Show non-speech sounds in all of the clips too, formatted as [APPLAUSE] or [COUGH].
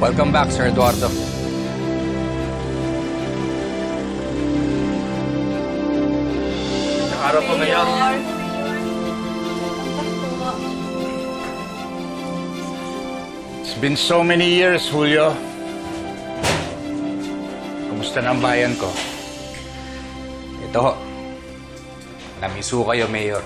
Welcome back, Sir Eduardo. Ang araw po ngayon. It's been so many years, Julio. Kumusta na ang bayan ko? Ito ho. Namiso kayo, Mayor.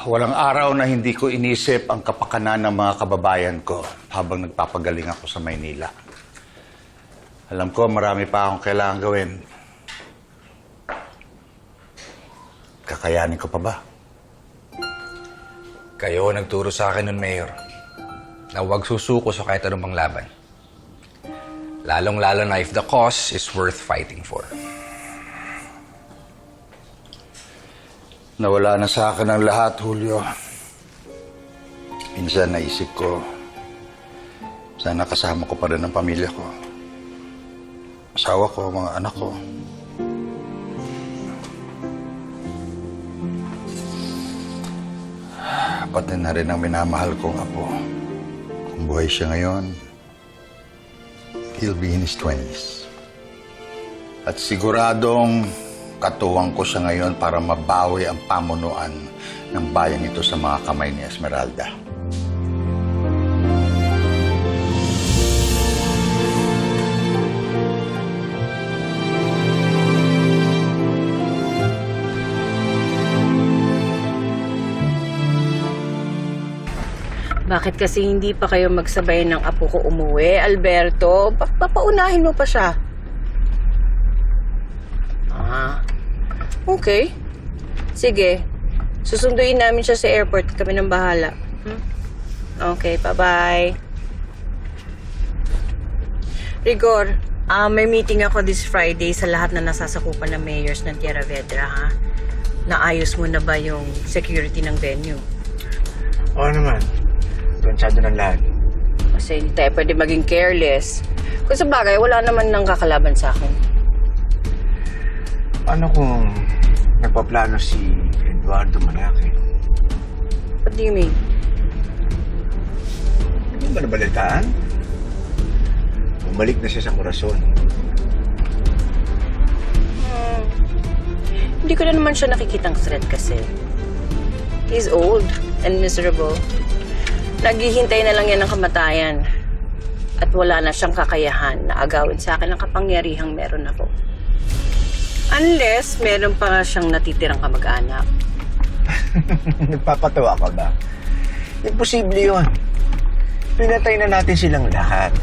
Walang araw na hindi ko inisip ang kapakanan ng mga kababayan ko habang nagpapagaling ako sa Maynila. Alam ko, marami pa akong kailangan gawin. Kakayanin ko pa ba? Kayo ang nagturo sa akin nun, Mayor, na huwag susuko sa kahit anumang laban. Lalong-lalo na if the cause is worth fighting for. Nawala na sa akin ang lahat, Julio. Minsan naisip ko, sana kasama ko pa rin ang pamilya ko. Asawa ko, mga anak ko. Pati na rin ang minamahal kong apo. Kung buhay siya ngayon, he'll be in his 20s. At siguradong katuwang ko siya ngayon para mabawi ang pamunuan ng bayan ito sa mga kamay ni Esmeralda. Bakit kasi hindi pa kayo magsabay ng apo ko umuwi, Alberto? Pa- papaunahin mo pa siya. Ah, okay. Sige. Susunduin namin siya sa airport. Kami nang bahala. Hmm? Okay, bye-bye. Rigor, ah, may meeting ako this Friday sa lahat na nasasakupan ng mayors ng Tierra Vedra, ha? Naayos mo na ba yung security ng venue? Oo naman. Plansyado ng lahat. Kasi hindi tayo pwede maging careless. Kung sa bagay, wala naman nang kakalaban sa akin. Paano kung nagpaplano si Eduardo Malaki? What do you mean? Hindi ba nabalitaan? Bumalik na siya sa Corazon. Hindi ko na naman siya nakikitang threat kasi. He's old and miserable. Naghihintay na lang yan ng kamatayan. At wala na siyang kakayahan na agawin sa akin ang kapangyarihang meron ako. Unless meron pa siyang natitirang kamag-anak. [LAUGHS] Nagpapatawa ka ba? Imposible yun. Pinatay na natin silang lahat.